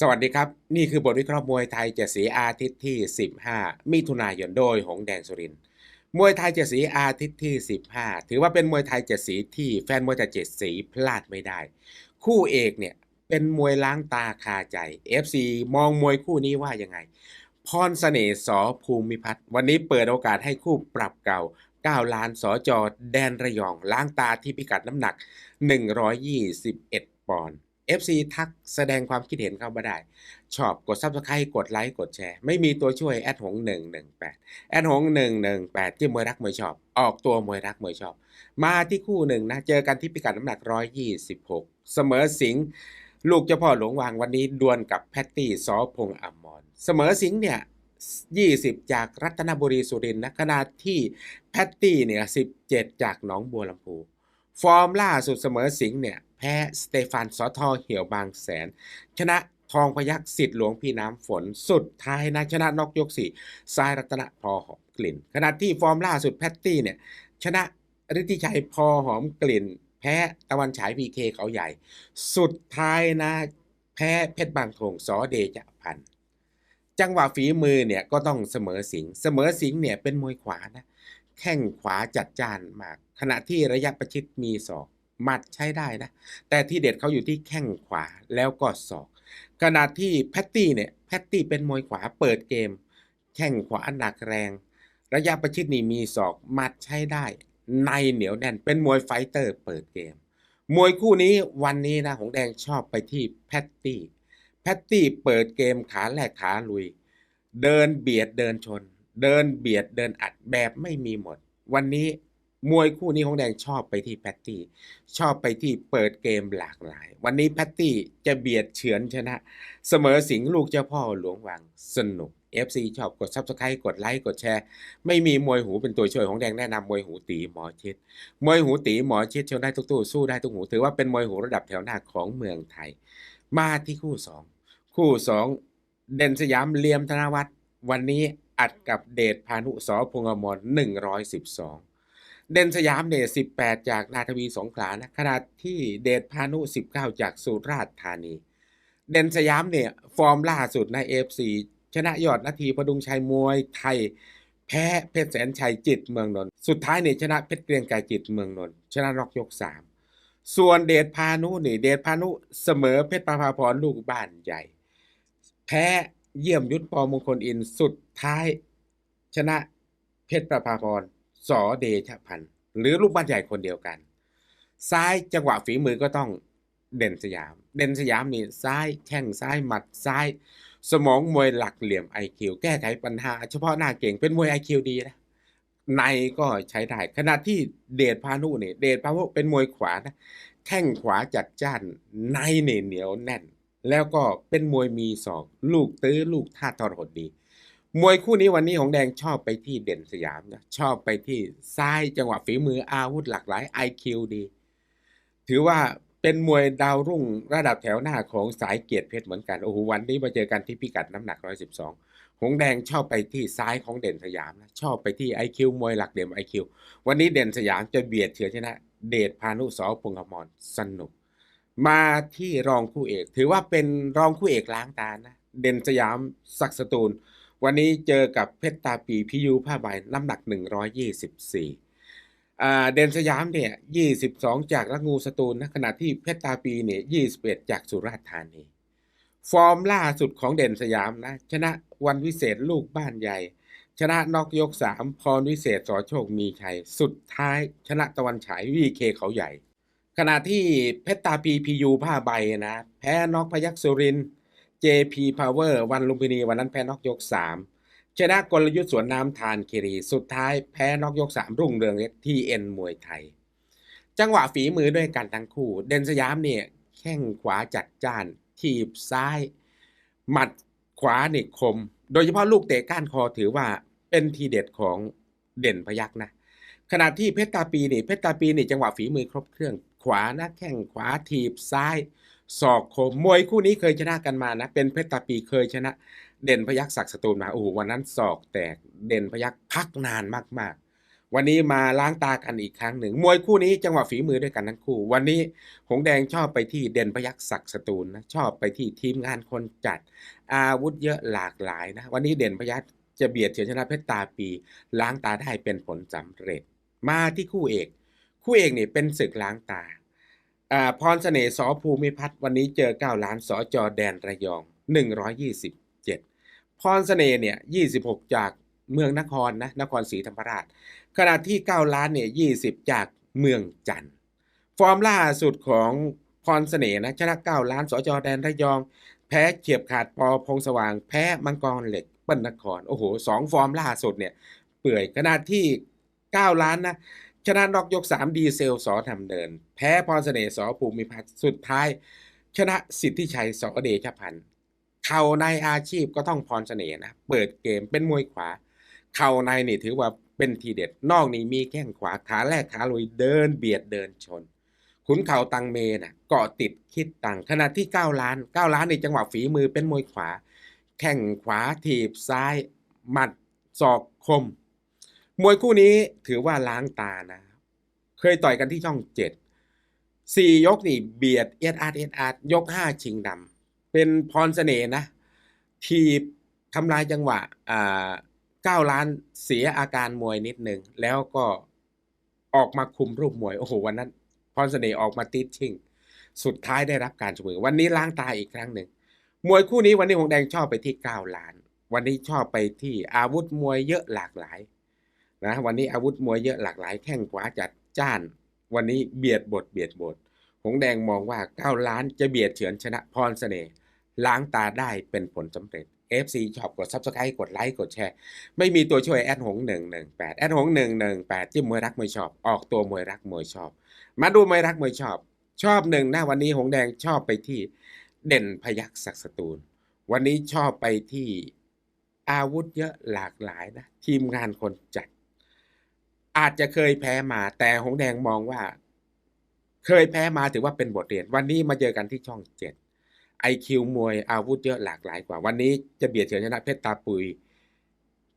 สวัสดีครับ นี่คือบทวิเคราะห์มวยไทยเจ็ดสีอาทิตย์ที่ 15 มิถุนายนโดยหงแดงสุรินมวยไทยเจ็ดสีอาทิตย์ที่ 15 ถือว่าเป็นมวยไทยเจ็ดสีที่แฟนมวยจากเจ็ดสีพลาดไม่ได้ คู่เอกเนี่ยเป็นมวยล้างตาคาใจ FC มองมวยคู่นี้ว่ายังไง พรสเสน่ห์สอภูมิพัฒน์วันนี้เปิดโอกาสให้คู่ปรับเก่า9ล้านสอจอแดนระยอง ล้างตาที่พิกัดน้ำหนัก 121 ปอนด์ FC ทักแสดงความคิดเห็นเข้ามาได้ ชอบกด Subscribe กดไลค์กดแชร์ ไม่มีตัวช่วยแอดหง118แอดหง118ที่มวยรักมวยชอบ ออกตัวมวยรักมวยชอบ มาที่คู่หนึ่งนะ เจอกันที่พิกัดน้ำหนัก 126 เสมอสิงห์ลูกเจ้าพ่อหลวงวางวันนี้ดวลกับแพตตี้สอพงษ์อมรเสมอสิงห์เนี่ย20 จากรัตนบุรีสุรินทร์นะขณะที่แพตตี้เนี่ย17 จากหนองบัวลำพู ฟอร์มล่าสุดเสมอสิงห์เนี่ย แพ้สเตฟานสอทอเหี่ยวบางแสน ชนะทองพยักสิทธิ์หลวงพี่น้ำฝนสุดท้ายนะชนะนอกยกสี่ทรายรัตนพอหอมกลิ่น ขณะที่ฟอร์มล่าสุดแพตตี้เนี่ยชนะฤทธิชัยพอหอมกลิ่น แพ้ตะวันฉายพีเคเขาใหญ่ สุดท้ายนะ แพ้เพชรบางทงสอเดชะพัน จังหวะฝีมือเนี่ยก็ต้องเสมอสิงเสมอสิงเนี่ยเป็นมวยขวานะแข้งขวาจัดจ้านมาก ขณะที่ระยะประชิดมีศอก หมัดใช้ได้นะ แต่ที่เด็ดเขาอยู่ที่แข้งขวาแล้วก็ศอกขณะที่แพตตี้เนี่ยแพตตี้เป็นมวยขวาเปิดเกม แข้งขวาหนักแรง ระยะประชิดนี่มีศอกหมัดใช้ได้ ในเหนียวแน่นเป็นมวยไฟเตอร์เปิดเกม มวยคู่นี้วันนี้นะหงแดงชอบไปที่แพตตี้แพตตี้เปิดเกมขาแรกขาลุย เดินเบียดเดินชน เดินเบียดเดินอัดแบบไม่มีหมด วันนี้ มวยคู่นี้ของแดงชอบไปที่แพตตี้ ชอบไปที่เปิดเกมหลากหลาย วันนี้แพตตี้จะเบียดเฉือนชนะ เสมอสิงลูกเจ้าพ่อหลวงวังสนุก FC ชอบกด Subscribe กดไลค์กดแชร์ ไม่มีมวยหูเป็นตัวช่วยของแดงแนะนำมวยหูตีหมอชิด มวยหูตีหมอชิดเชลได้ทุกตู้สู้ได้ทุกหู ถือว่าเป็นมวยหูระดับแถวหน้าของเมืองไทย มาที่คู่สองคู่สองเด่นสยามเลียมธนวัฒน์วันนี้อัดกับเดชพานุสอพงษ์อมร112 เด่นสยามเดช18 จากนาทวีสงขลานะขณะที่เดชพานุ 19 จากสุราษฎร์ธานี เด่นสยามเนี่ยฟอร์มล่าสุดใน AFC ชนะยอดนาทีพดุงชัยมวยไทย แพ้เพชรแสนชัยจิตเมืองนนท์สุดท้ายเนี่ยชนะเพชรเกรียงไกรจิตเมืองนนท์ชนะนอกยก 3 ส่วนเดชพานุนี่เดชพานุเสมอเพชรประภาพรลูกบ้านใหญ่ แพ้เยี่ยมยุทธปอมงคลอินสุดท้าย ชนะเพชรประภาพร สอเดชพันธ์หรือลูกบ้านใหญ่คนเดียวกัน ซ้ายจังหวะฝีมือก็ต้องเด่นสยาม เด่นสยามนี่ซ้ายแข้งซ้ายหมัดซ้าย สมองมวยหลักเหลี่ยม IQ แก้ไขปัญหา เฉพาะหน้าเก่งเป็นมวย IQ ดีนะในก็ใช้ได้ขณะที่เดชพานุเนี่ยเดชพานุเป็นมวยขวานะแข้งขวาจัดจ้านในเนี่ยเหนียวแน่น แล้วก็เป็นมวยมีศอก ลูกตื้อลูกท่าทรหดดี มวยคู่นี้วันนี้ของแดงชอบไปที่เด่นสยามนะชอบไปที่ซ้ายจังหวะฝีมืออาวุธหลากหลาย IQ ดี ถือว่าเป็นมวยดาวรุ่งระดับแถวหน้าของสายเกียรติเพชรเหมือนกันโอ้โหวันนี้มาเจอกันที่พิกัดน้ำหนัก 112 หงแดงชอบไปที่ซ้ายของเด่นสยามนะชอบไปที่ IQ มวยหลักเหลี่ยม IQ วันนี้เด่นสยามจะเบียดเฉือนชนะ เดชพานุสอพงษ์อมรสนุก มาที่รองคู่เอก ถือว่าเป็นรองคู่เอกล้างตานะ เด่นสยามศักสตูล วันนี้เจอกับเพชรตาปีพิยูผ้าใบน้ำหนัก 124อ่าเด่นสยามเนี่ย 22 จากละงูสตูลนะขณะที่เพชรตาปีเนี่ย 21 จากสุราษฎร์ธานี ฟอร์มล่าสุดของเด่นสยามนะ ชนะวันวิเศษลูกบ้านใหญ่ ชนะนอกยก 3 พรวิเศษสอโชคมีชัย สุดท้ายชนะตะวันฉายวีเคเขาใหญ่ ขณะที่เพชรตาปีพียูผ้าใบนะ แพ้นอกพยักสุรินทร์ JP Power วันลุมพินีวันนั้นแพ้นอกยก 3 ชนะกลยุทธ์สวนน้ำทานคีรี สุดท้ายแพ้นอกยก 3 รุ่งเรืองเล็กที่เอ็นมวยไทย จังหวะฝีมือด้วยกันทั้งคู่ เดนสยามเนี่ยแข้งขวาจัดจ้าน ทีบซ้าย หมัดขวาเนี่คม โดยเฉพาะลูกเตะก้านคอถือว่าเป็นทีเด็ดของเด่นพยักนะขณะที่เพชรตาปีนี่เพชรตาปีนี่จังหวะฝีมือครบเครื่อง ขวานะแข้งขวาทีบซ้ายศอกคมมวยคู่นี้เคยชนะกันมานะ เป็นเพชรตาปีเคยชนะ เด่นพยักศักดิ์สตูลมาโอ้โหวันนั้นศอกแตกเด่นพยักพักนานมากวันนี้มาล้างตากันอีกครั้งหนึ่ง มวยคู่นี้จังหวะฝีมือด้วยกันทั้งคู่ วันนี้หงแดงชอบไปที่เด่นพยักษ์ศักดิ์สตูลนะชอบไปที่ทีมงานคนจัด อาวุธเยอะหลากหลายนะวันนี้เด่นพยักษ์จะเบียดเฉือนชนะเพชรตาปี ล้างตาได้เป็นผลสำเร็จ มาที่คู่เอก คู่เอกนี่เป็นศึกล้างตาพรเสน่ห์สอภูมิพัฒน์วันนี้เจอ 9 ล้านสอจอแดนระยอง 127 พรเสน่ห์เนี่ย 26 จากเมืองนครนะนครศรีธรรมราช ขณะที่ 9 ล้านเนี่ย 20 จากเมืองจันทร์ฟอร์มล่าสุดของพรเสน่ห์นะชนะ 9 ล้านสอจอแดนระยอง แพ้เฉียบขาดปอพงสว่าง แพ้มังกรเหล็กปิ้ลนคร โอ้โหสองฟอร์มล่าสุดเนี่ย เปื่อยขณะที่ 9 ล้านนะ ชนะนอกยก 3 ดีเซลสอทำเดิน แพ้พรเสน่ห์สอภูมิพัฒน์สุดท้าย ชนะสิทธิชัยสอเดชพันธ์เข่าในอาชีพก็ต้องพรเสน่ห์นะ เปิดเกมเป็นมวยขวา เข่าในนี่ถือว่าเป็นทีเด็ด นอกนี่มีแข้งขวาขาแรกขาลุยเดินเบียดเดินชน ขุนเข่าตังเมนะเกาะติดคิดตังขณะที่9ล้าน9ล้านในจังหวะฝีมือเป็นมวยขวา แข้งขวาถีบซ้าย หมัดศอกคม มวยคู่นี้ถือว่าล้างตานะ เคยต่อยกันที่ช่องเจ็ดสี่ยกนี่เบียดเอ็ดอาร์เอ็ดอาร์ยกห้าชิงดำเป็นพรเสน่ห์นะ ทีบทำลายจังหวะอ่าเก้าล้านเสียอาการมวยนิดหนึ่งแล้วก็ออกมาคุมรูปมวย โอ้โห วันนั้นพรเสน่ห์ออกมาติดชิง สุดท้ายได้รับการชมมือวันนี้ล้างตาอีกครั้งหนึ่ง มวยคู่นี้วันนี้หงแดงชอบไปที่เก้าล้าน วันนี้ชอบไปที่อาวุธมวยเยอะหลากหลาย นะวันนี้อาวุธมวยเยอะหลากหลายแข้งขวาจัดจ้าน วันนี้เบียดบทเบียดบทหงแดงมองว่า 9 ล้านจะเบียดเฉือนชนะพรเสน่ห์ล้างตาได้เป็นผลสำเร็จ FC ชอบกด Subscribe กดไลค์กดแชร์ ไม่มีตัวช่วยแอดหง 118 แอดหง 118 จิ้มมวยรักมวยชอบ ออกตัวมวยรักมวยชอบ มาดูมวยรักมวยชอบ ชอบหนึ่งนะวันนี้หงแดงชอบไปที่เด่นพยักศักดิ์สตูล วันนี้ชอบไปที่อาวุธเยอะหลากหลายนะ ทีมงานคนจัด อาจจะเคยแพ้มาแต่หงแดงมองว่า เคยแพ้มาถือว่าเป็นบทเรียน วันนี้มาเจอกันที่ช่องเจ็ดไอคิวมวยอาวุธเยอะหลากหลายกว่า วันนี้จะเบียดเฉือนชนะเพชรตาปุย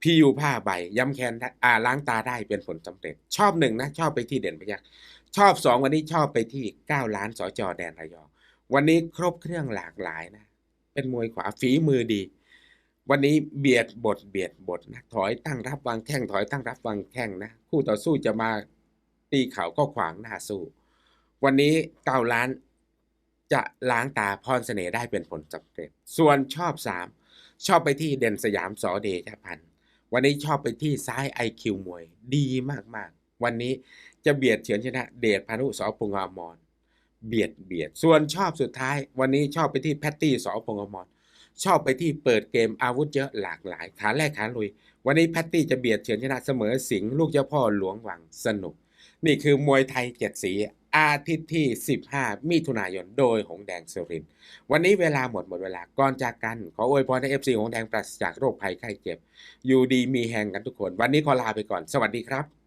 พียูผ้าใบย้ำแค้นอ่าล้างตาได้เป็นผลสำเร็จ ชอบหนึ่งนะ ชอบไปที่เด่นพยักชอบสองวันนี้ชอบไปที่เก้าล้านสอจอแดนระยองวันนี้ครบเครื่องหลากหลายนะ เป็นมวยขวาฝีมือดี วันนี้เบียดบทเบียดบทนะถอยตั้งรับวางแข้งถอยตั้งรับวางแข้งนะคู่ต่อสู้จะมาตีเข่าก็ขวางหน้าสู้ วันนี้เก้าล้านจะล้างตาพรเสน่ห์ได้เป็นผลสำเร็จ ส่วนชอบสามชอบไปที่เด่นสยามสอเดชพันธ์วันนี้ชอบไปที่ซ้ายไอคิวมวยดีมากๆ วันนี้จะเบียดเฉือนชนะ เดชพานุสอพงอมรเบียดเบียด ส่วนชอบสุดท้าย วันนี้ชอบไปที่แพตตี้สอพงอมร ชอบไปที่เปิดเกมอาวุธเยอะหลากหลาย ขาแรกขาลุย วันนี้แพตตี้จะเบียดเฉือนชนะเสมอสิงห์ลูกเจ้าพ่อหลวงหวังสนุก นี่คือมวยไทยเจ็ดสีอาทิตย์ที่ 15 มิถุนายน โดยหงแดงสุริน วันนี้เวลาหมดหมดเวลา ก่อนจากกัน ขออวยพรให้เอฟซีหงแดงปราศจากโรคภัยไข้เจ็บ อยู่ดีมีแหงกันทุกคน วันนี้ขอลาไปก่อน สวัสดีครับ